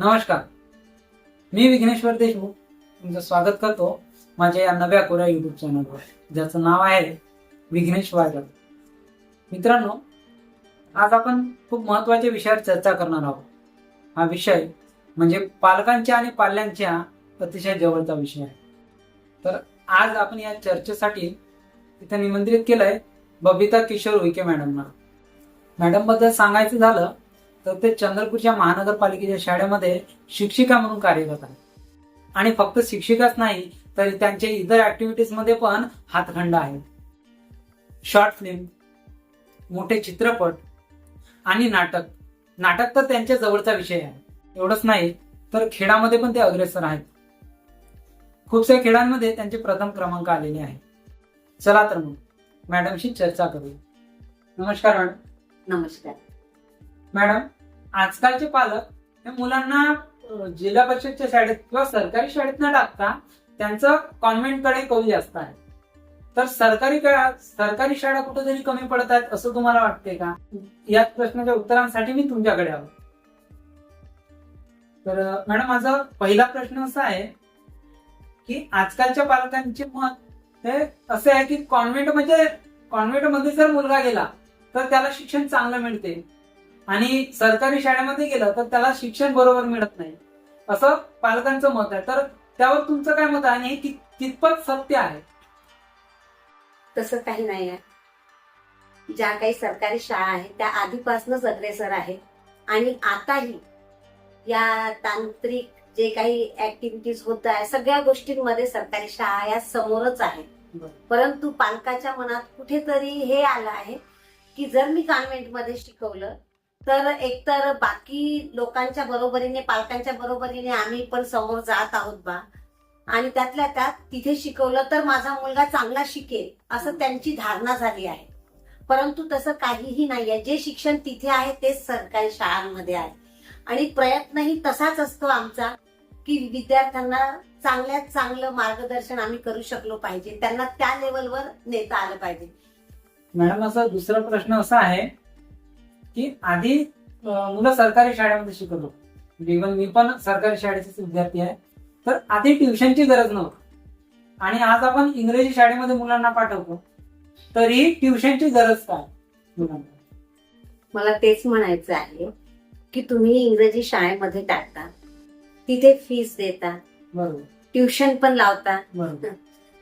नमस्कार. मी विघ्नेश्वर देशमुख. तुमचं स्वागत करतो माझ्या या नव्या कोऱ्या युट्यूब चॅनलवर ज्याचं नाव आहे विघ्नेश वायकर मित्रांनो आज आपण खूप महत्त्वाच्या विषयावर चर्चा करणार आहोत. हा विषय म्हणजे पालकांच्या आणि पाल्यांच्या अतिशय जवळचा विषय आहे. तर आज आपण या चर्चेसाठी इथे निमंत्रित केलंय बबिता किशोर उईके मॅडमना. मॅडमबद्दल सांगायचं झालं तर ते चंद्रपूरच्या महानगरपालिकेच्या शाळेमध्ये शिक्षिका म्हणून कार्यरत आहे आणि फक्त शिक्षिकाच नाही तर त्यांचे इतर ऍक्टिव्हिटीजमध्ये पण हातखंड आहे. शॉर्ट फिल्म मोठे चित्रपट आणि नाटक. नाटक तर त्यांच्या जवळचा विषय आहे. एवढंच नाही तर खेळामध्ये पण ते अग्रेसर आहेत. खूपशा खेळांमध्ये त्यांचे प्रथम क्रमांक आलेले आहे चला तर मग मॅडमशी चर्चा करूया. नमस्कार मॅडम नमस्कार. मॅडम आजकालचे पालक हे मुलांना जिल्हा परिषदच्या शाळेत किंवा सरकारी शाळेत न टाकता त्यांचं कॉन्व्हेंटकडे कौल जास्त आहे. तर सरकारी सरकारी शाळा कुठेतरी कमी पडत आहेत असं तुम्हाला वाटते का? या प्रश्नाच्या उत्तरांसाठी मी तुमच्याकडे आलो. तर मॅडम माझा पहिला प्रश्न असा आहे की आजकालच्या पालकांचे मत हे असे आहे की कॉन्व्हेंट म्हणजे कॉन्व्हेंटमध्ये जर मुलगा गेला तर त्याला शिक्षण चांगलं मिळते. आणि सरकारी शाळेमध्ये गेलं तर त्याला शिक्षण बरोबर मिळत नाही. असं पालकांचं मत आहे. तर त्यावर तुमचं काय मत आहे? आणि हे कि- कितपत सत्य आहे? तसं काही नाही आहे. ज्या काही सरकारी शाळा आहेत त्या आधीपासूनच अग्रेसर आहेत आणि आताही या तांत्रिक जे काही ऍक्टिव्हिटीज होत आहे सगळ्या गोष्टींमध्ये सरकारी शाळा या समोरच बरं. परंतु पालकाच्या मनात कुठेतरी हे आलं आहे की जर मी कॉन्व्हेंटमध्ये शिकवलं तर एकतर बाकी लोकांच्या बरोबरीने पालकांच्या बरोबरीने आम्ही पण समोर जात आहोत बा. आणि त्यातल्या त्यात तिथे शिकवलं तर माझा मुलगा चांगला शिकेल असं त्यांची धारणा झाली आहे. परंतु तसं काहीही नाहीये. जे शिक्षण तिथे आहे तेच सरकारी शाळांमध्ये आहे. आणि प्रयत्नही तसाच असतो आमचा की विद्यार्थ्यांना चांगल्यात चांगलं मार्गदर्शन आम्ही करू शकलो पाहिजे. त्यांना त्या लेवलवर नेता आलं पाहिजे. मॅडम असा दुसरा प्रश्न असा आहे की आधी मुलं सरकारी शाळेमध्ये शिकत होतो. इव्हन मी पण सरकारी शाळेचेच विद्यार्थी आहे. तर आधी ट्युशनची गरज नव्हती. आणि आज आपण इंग्रजी शाळेमध्ये मुलांना पाठवतो तरी ट्युशनची गरज काय मुलांना? मला तेच म्हणायचं आहे की तुम्ही इंग्रजी शाळेमध्ये टाकता तिथे फीस देता बरोबर. ट्युशन पण लावता. बरोबर.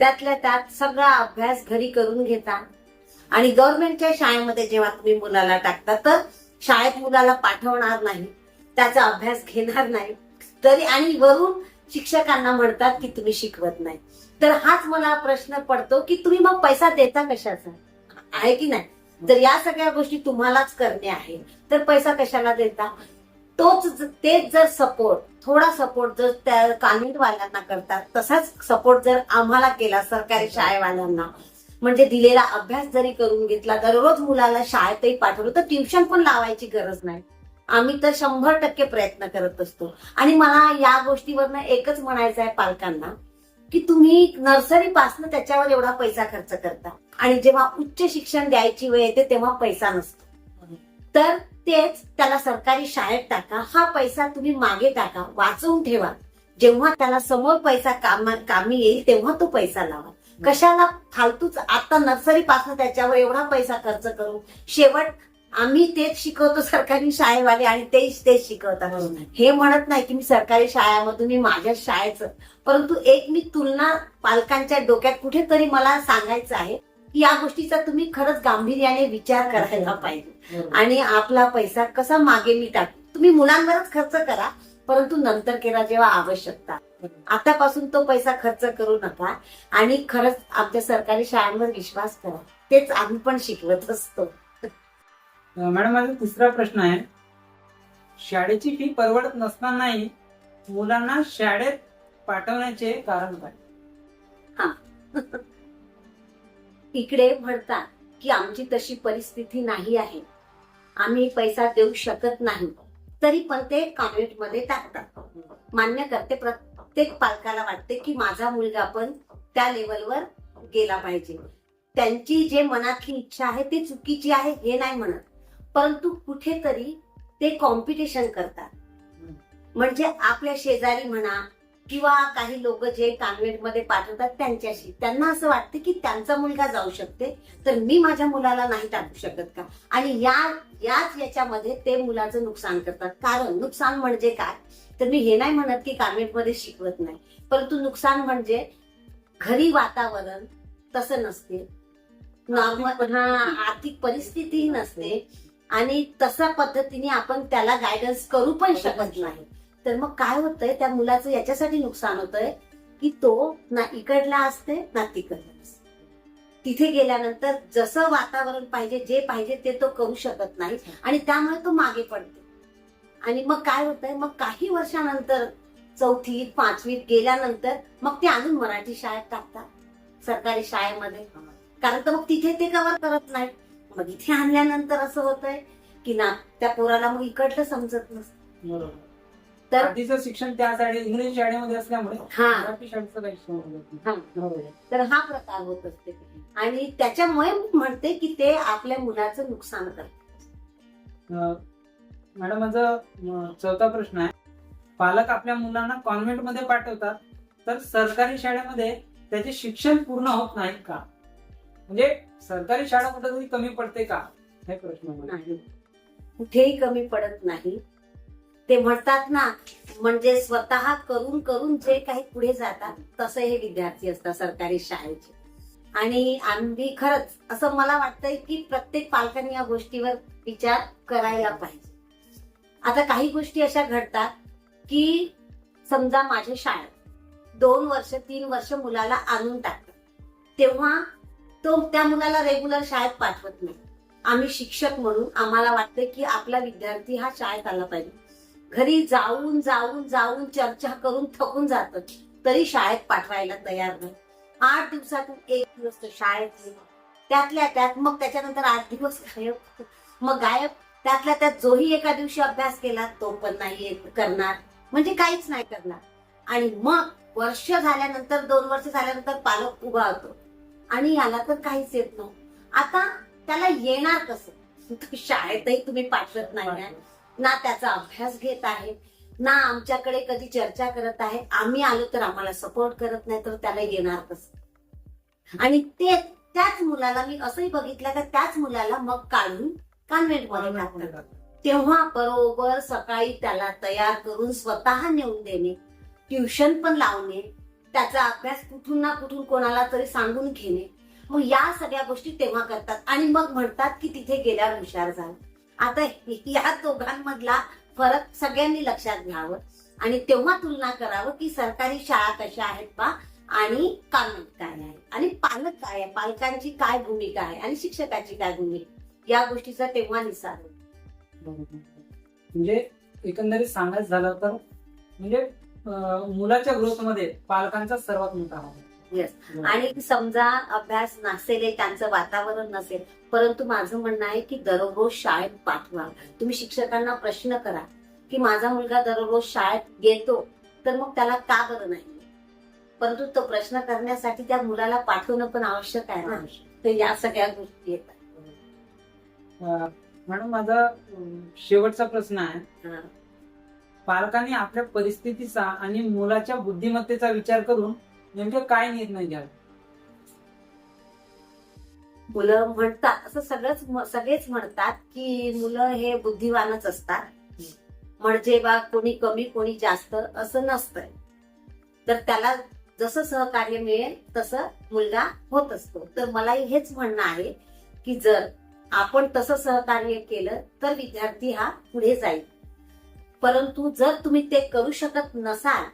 त्यातल्या त्यात सगळा अभ्यास घरी करून घेता. आणि गव्हर्नमेंटच्या शाळेमध्ये जेव्हा तुम्ही मुलाला टाकता तर शाळेत मुलाला पाठवणार नाही त्याचा अभ्यास घेणार नाही. तरी आणि वरून शिक्षकांना म्हणतात की तुम्ही शिकवत नाही. तर हाच मला प्रश्न पडतो की तुम्ही मग पैसा देता कशाचा? आहे की नाही? जर या सगळ्या गोष्टी तुम्हालाच करणे आहे. तर पैसा कशाला देता? तोच तेच जर सपोर्ट थोडा सपोर्ट जर त्या कॉन्व्हेंट वाल्यांना करतात तसाच सपोर्ट जर आम्हाला केला सरकारी शाळेवाल्यांना म्हणजे दिलेला अभ्यास जरी करून घेतला दररोज मुलाला शाळेतही पाठवलं तर ट्युशन पण लावायची गरज नाही. आम्ही तर शंभर टक्के प्रयत्न करत असतो. आणि मला या गोष्टीवरनं एकच म्हणायचं आहे पालकांना की तुम्ही नर्सरी पासनं त्याच्यावर एवढा पैसा खर्च करता. आणि जेव्हा उच्च शिक्षण द्यायची वेळ येते तेव्हा पैसा नसतो. तर तेच त्याला सरकारी शाळेत टाका हा पैसा तुम्ही मागे टाका वाचवून ठेवा. जेव्हा त्याला समोर पैसा कामा कामी येईल तेव्हा तो पैसा लावा. कशाला फालतूच आता नर्सरी पासून त्याच्यावर एवढा पैसा खर्च करू? शेवट आम्ही तेच शिकवतो सरकारी शाळेवाले आणि तेच तेच शिकवतात. हे म्हणत नाही की मी सरकारी शाळेमधून मी माझ्या शाळेचं. परंतु एक मी तुलना पालकांच्या डोक्यात कुठेतरी मला सांगायचं आहे की या गोष्टीचा तुम्ही खरंच गांभीर्याने विचार करायला पाहिजे. आणि आपला पैसा कसा मागे मी टाक? तुम्ही मुलांवरच खर्च करा परंतु नंतर केला जेव्हा आवश्यकता. आतापासून तो पैसा खर्च करू नका आणि खरंच आमच्या सरकारी शाळांवर विश्वास करा. तेच आम्ही पण शिकवत असतो. मॅडम माझा तिसरा प्रश्न आहे. शाळेची फी परवडत नसतानाही मुलांना शाळेत पाठवण्याचे कारण काय? इकडे म्हणतात की आमची तशी परिस्थिती नाही आहे. आम्ही पैसा देऊ शकत नाही. तरी पण ते कॉन्व्हेंटमध्ये टाकतात. मान्य करते प्रत्येक पालकाला वाटते की माझा मुलगा पण त्या लेवलवर गेला पाहिजे. त्यांची जे मनातली इच्छा आहे ती चुकीची आहे हे नाही म्हणत. परंतु कुठेतरी ते कॉम्पिटिशन करतात. म्हणजे आपल्या शेजारी म्हणा किंवा काही लोक जे कॉन्व्हेंटमध्ये पाठवतात त्यांच्याशी त्यांना असं वाटतं की त्यांचा मुलगा जाऊ शकते तर मी माझ्या मुलाला नाही टाकू शकत का? आणि या याच याच्यामध्ये ते मुलाचं नुकसान करतात. कारण नुकसान म्हणजे काय? तर मी हे नाही म्हणत की कॉन्व्हेंटमध्ये शिकवत नाही. परंतु नुकसान म्हणजे घरी वातावरण तसं नसते. नॉर्मल हा आर्थिक परिस्थितीही नसते. आणि तशा पद्धतीने आपण त्याला गायडन्स करू पण शकत नाही. तर मग काय होतंय? त्या मुलाचं याच्यासाठी नुकसान होतंय की तो ना इकडला असते ना तिकडला असते. तिथे गेल्यानंतर जसं वातावरण पाहिजे जे पाहिजे ते तो करू शकत नाही. आणि त्यामुळे तो मागे पडते. आणि मग काय होतंय? मग काही वर्षानंतर चौथीत पाचवीत गेल्यानंतर मग ते आणून मराठी शाळेत टाकतात सरकारी शाळेमध्ये. कारण तर मग तिथे ते कव्हर करत नाही मग इथे आणल्यानंतर असं होतंय की ना त्या पोराला मग इकडलं समजत नसतं. बरोबर. तर आधीचं शिक्षण त्या शाळे इंग्रजी शाळेमध्ये असल्यामुळे हा. मराठी शाळेचं काही. तर हा प्रकार होत असते. आणि त्याच्यामुळे म्हणते की ते आपल्या मुलाचं नुकसान करतात. मॅडम माझा चौथा प्रश्न आहे. पालक आपल्या मुलांना कॉन्व्हेंटमध्ये पाठवतात तर सरकारी शाळेमध्ये त्याचे शिक्षण पूर्ण होत नाहीत का? म्हणजे सरकारी शाळा कुठेतरी कमी पडते का? हे प्रश्न कुठेही कमी पडत नाही. ते म्हणतात ना म्हणजे स्वतः करून करून जे काही पुढे जातात तसे हे विद्यार्थी असतात सरकारी शाळेचे. आणि आम्ही खरंच असं मला वाटतंय की प्रत्येक पालकांनी या गोष्टीवर विचार करायला पाहिजे. आता काही गोष्टी अशा घडतात की समजा माझ्या शाळेत दोन वर्ष तीन वर्ष मुलाला आणून टाकतात. तेव्हा तो त्या मुलाला रेग्युलर शाळेत पाठवत नाही. आम्ही शिक्षक म्हणून आम्हाला वाटतं की आपला विद्यार्थी हा शाळेत आला पाहिजे. घरी जाऊन जाऊन जाऊन चर्चा करून थकून जातो. तरी शाळेत पाठवायला तयार नाही. आठ दिवसातून एक दिवस तो शाळेत त्यातल्या त्यात मग त्याच्यानंतर आठ दिवस गायब. मग गायब त्यातल्या त्यात जोही एका दिवशी अभ्यास केला तो पण नाही करणार. म्हणजे काहीच नाही करणार. आणि मग वर्ष झाल्यानंतर दोन वर्ष झाल्यानंतर पालक उभा होतो आणि याला तर काहीच येत नाही आता त्याला येणार कसं? शाळेतही तुम्ही पाठवत नाही आहे. ना त्याचा अभ्यास घेत आहे ना आमच्याकडे कधी चर्चा करत आहे. आम्ही आलो तर आम्हाला सपोर्ट करत नाही तर त्याला येणार कसं? आणि ते त्याच मुलाला मी असंही बघितलं का त्याच मुलाला मग काढून कॉन्व्हेंटमध्ये टाकतात तेव्हा बरोबर सकाळी त्याला तयार करून स्वतः नेऊन देणे ट्युशन पण लावणे त्याचा अभ्यास कुठून ना कुठून कोणाला तरी सांगून घेणे. मग या सगळ्या गोष्टी तेव्हा करतात. आणि मग म्हणतात की तिथे गेल्यावर हुशार झाला. आता या दोघांमधला फरक सगळ्यांनी लक्षात घ्यावं. आणि तेव्हा तुलना करावं की सरकारी शाळा कशा आहेत पा आणि कॉन्व्हेंट काय आहे आणि पालक काय आहे? पालकांची काय भूमिका आहे? आणि शिक्षकाची काय भूमिका या गोष्टीचा तेव्हा निसार होतो. बरोबर. म्हणजे एकंदरीत सांगायचं झालं तर म्हणजे अं, मुलाच्या ग्रोथमध्ये पालकांचा सर्वात मोठा हात आहे. Yes. बरोबर. आणि समजा अभ्यास नसेल त्यांचं वातावरण नसेल परंतु माझं म्हणणं आहे की दररोज शाळेत पाठवा तुम्ही शिक्षकांना प्रश्न करा की माझा मुलगा दररोज शाळेत येतो तर मग त्याला का बरं नाही परंतु तो प्रश्न करण्यासाठी त्या मुलाला पाठवणं पण आवश्यक आहे ना तर या सगळ्या गोष्टी येतात मॅडम माझा शेवटचा प्रश्न आहे. पालकांनी आपल्या परिस्थितीचा आणि मुलाच्या बुद्धिमत्तेचा विचार करून नेमके काय निर्णय घ्यावे? मुलं म्हणतात असं सगळंच सगळेच म्हणतात की मुलं हे बुद्धिवानच असतात. म्हणजे बा कोणी कमी कोणी जास्त असं नसतंय. तर त्याला जसं सहकार्य मिळेल तसं मुलगा होत असतो. तर मला हेच म्हणणं आहे की जर आपण तसं सहकार्य केलं तर विद्यार्थी हा पुढे जाईल. परंतु जर तुम्ही ते करू शकत नसाल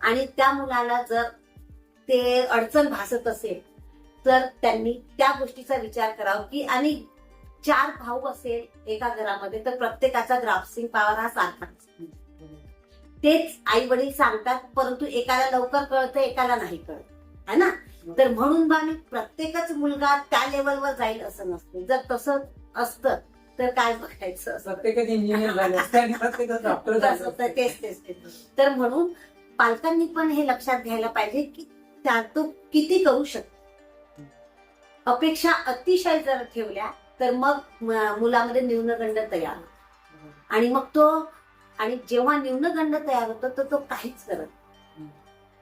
आणि त्या मुलाला जर ते अडचण भासत असेल तर त्यांनी त्या गोष्टीचा विचार करावा की आणि चार भाऊ असेल एका घरामध्ये तर प्रत्येकाचा ग्राफ्सिंग पावर हा सारखा तेच आई वडील सांगतात परंतु एकाला लवकर कळतं एकाला नाही कळत. है ना? तर म्हणून बा मी प्रत्येकच मुलगा त्या लेवलवर जाईल असं नसतं. जर तसं असतं तर काय बघायचं? प्रत्येकच इंजिनियर झाले. तेच तेच तर म्हणून पालकांनी पण हे लक्षात घ्यायला पाहिजे की त्या तो किती करू शकतो. अपेक्षा अतिशय जर ठेवल्या तर मग मुलामध्ये न्यूनगंड तयार होतो. आणि मग तो आणि जेव्हा न्यूनगंड तयार होतो तर तो काहीच करत नाही.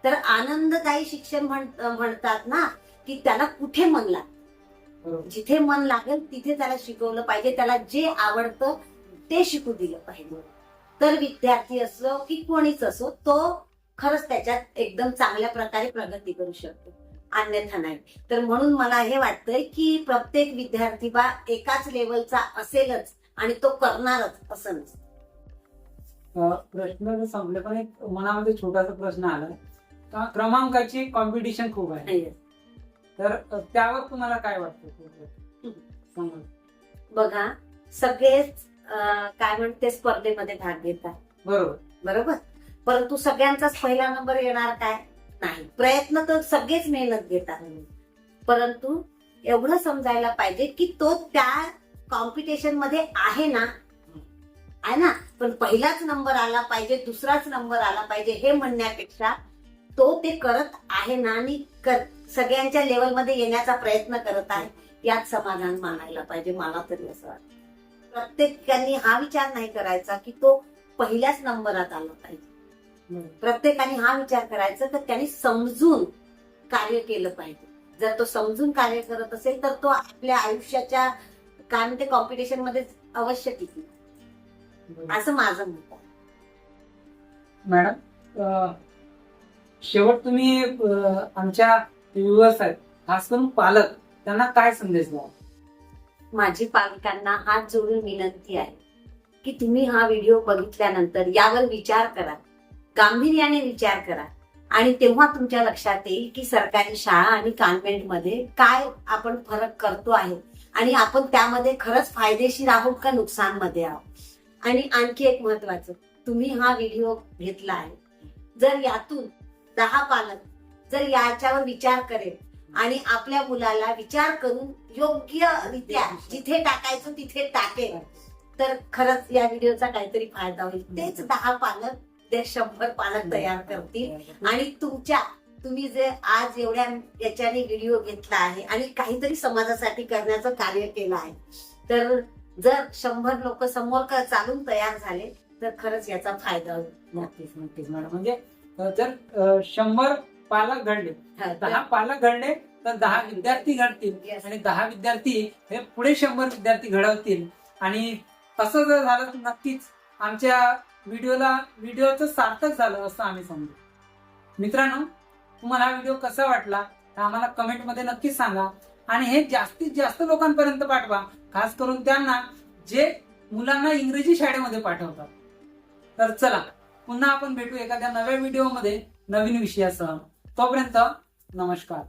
तर आनंददायी शिक्षण म्हण- म्हणतात ना की त्याला कुठे मन लागतं बरोबर. जिथे मन लागेल तिथे त्याला शिकवलं पाहिजे त्याला जे आवडतं ते शिकू दिलं पाहिजे. तर विद्यार्थी असो की कोणीच असो तो खरंच त्याच्यात एकदम चांगल्या प्रकारे प्रगती करू शकतो. अन्यथा नाही. तर म्हणून मला हे वाटतंय की प्रत्येक विद्यार्थी बा एकाच लेवलचा असेलच आणि तो करणारच असं नसतं. प्रश्न संपले पण एक मनामध्ये छोटासा प्रश्न आला. क्रमांकाची कॉम्पिटिशन खूप आहे. तर त्यावर तुम्हाला काय वाटतं. बघा सगळेच काय म्हणते स्पर्धेमध्ये भाग घेतात. बरोबर. बरोबर? परंतु सगळ्यांचाच पहिला नंबर येणार काय? नाही. प्रयत्न तर सगळेच मेहनत घेतात. परंतु एवढं समजायला पाहिजे की तो त्या कॉम्पिटिशनमध्ये आहे ना? आहे ना? पण पहिलाच नंबर आला पाहिजे दुसराच नंबर आला पाहिजे हे म्हणण्यापेक्षा तो ते करत आहे ना आणि कर- सगळ्यांच्या लेवलमध्ये येण्याचा प्रयत्न करत आहे यात समाधान मानायला पाहिजे मला तरी असं वाटतं. प्रत्येकाने हा विचार नाही करायचा की तो पहिल्याच नंबरात आला पाहिजे. प्रत्येकाने हा विचार करायचा तर त्यांनी समजून कार्य केलं पाहिजे. जर तो समजून कार्य करत असेल तर तो आपल्या आयुष्याच्या काय म्हणते कॉम्पिटिशनमध्ये अवश्य टिकेल. असं माझं मत आहे. मॅडम शेवट तुम्ही आमच्या व्ह्युअर्स आहेत खास करून पालक त्यांना काय संदेश द्या माझी पालकांना हात जोडून विनंती आहे की तुम्ही हा व्हिडिओ बघितल्यानंतर यावर विचार करा गांभीर्याने विचार करा आणि तेव्हा तुमच्या लक्षात येईल की सरकारी शाळा आणि कॉन्व्हेंटमध्ये काय आपण फरक करतो आहे आणि आपण त्यामध्ये खरंच फायदेशीर आहोत का नुकसानमध्ये आहोत. आणि आणखी एक महत्वाचं तुम्ही हा व्हिडिओ घेतला आहे. जर यातून दहा पालक जर याच्यावर विचार करेल आणि आपल्या मुलाला विचार करून योग्यरित्या जिथे टाकायचं तिथे टाकेल तर खरंच या व्हिडिओचा काहीतरी फायदा होईल. तेच दहा पालक ते शंभर पालक तयार करतील. आणि तुमच्या तुम्ही जे आज एवढ्या याच्याने व्हिडिओ घेतला आहे आणि काहीतरी समाजासाठी करण्याचं कार्य केलं आहे तर जर शंभर लोक समोर चालून तयार झाले तर खरंच याचा फायदा होईल. नक्कीच नक्कीच. मॅडम म्हणजे जर शंभर पालक घडले. दहा पालक घडले तर दहा विद्यार्थी घडतील. आणि दहा विद्यार्थी हे पुढे शंभर विद्यार्थी घडवतील. आणि असं जर झालं तर नक्कीच आमच्या व्हिडिओला व्हिडिओचं सार्थक झालं असं आम्ही समजू. मित्रांनो तुम्हाला हा व्हिडिओ कसा वाटला तर आम्हाला कमेंटमध्ये नक्कीच सांगा. आणि हे जास्तीत जास्त लोकांपर्यंत पाठवा. खास करून त्यांना जे मुलांना इंग्रजी शाळेमध्ये पाठवतात. तर चला. पुन्हा आपण भेटू एखाद्या नव्या व्हिडिओमध्ये नवीन विषयासह. तोपर्यंत नमस्कार.